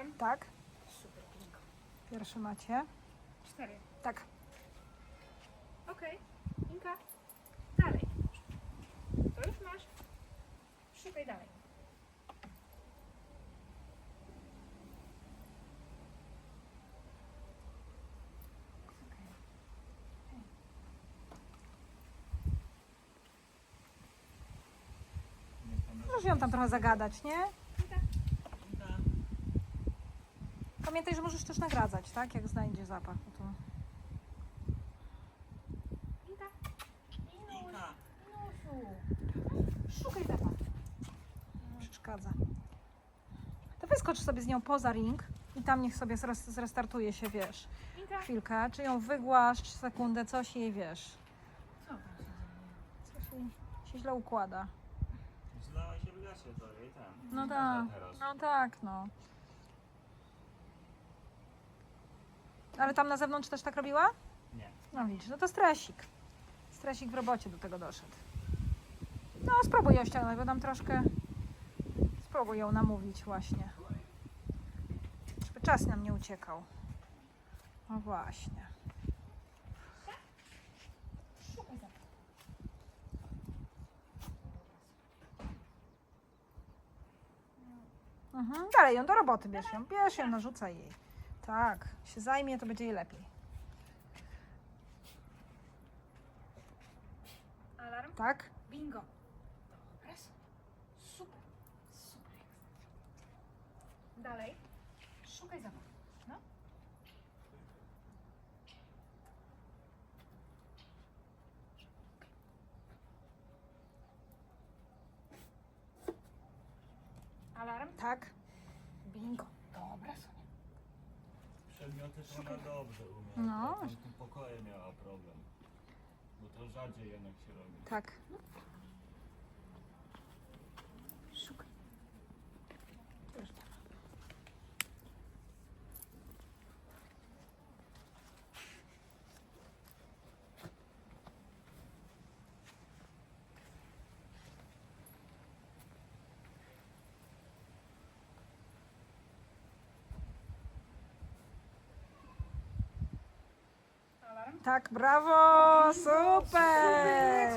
Alarm. Tak. Super, bingo. Pierwszy macie. Cztery. Tak. Okej. Inka. Dalej. To już masz. Szukaj dalej. Możesz ją tam trochę zagadać, nie? Inka. Pamiętaj, że możesz też nagradzać, tak? Jak znajdzie zapach. No to... Inka. Inuś. Inka. Inusiu. Szukaj zapach. przeszkadza. To wyskocz sobie z nią poza ring i tam niech sobie zres- zrestartuje się, wiesz, chwilkę. Czy ją wygłaszcz, sekundę, coś jej, wiesz, Co tam się dzieje? coś jej się źle układa. Zlała się w to i tam. No tak, no tak, no. Ale tam na zewnątrz też tak robiła? Nie. No widzisz, no to stresik. Stresik w robocie do tego doszedł. No, spróbuj ją ściągnąć, bo tam troszkę... Spróbuj ją namówić właśnie. Żeby czas nam nie uciekał. No właśnie. Mhm. Dalej ją do roboty bierz ją. Bierz ją, narzucaj jej. Tak, się zajmie, to będzie jej lepiej. Alarm. Tak? Bingo. Dobra, super. Super. Dalej. Szukaj zapach. No. Alarm. Tak. Bingo. Przedmioty to ona dobrze umie. No. No. Tym pokoju miała problem. Bo to rzadziej jednak się robi. Tak. Szukaj. Alarm. Tak, brawo! Super!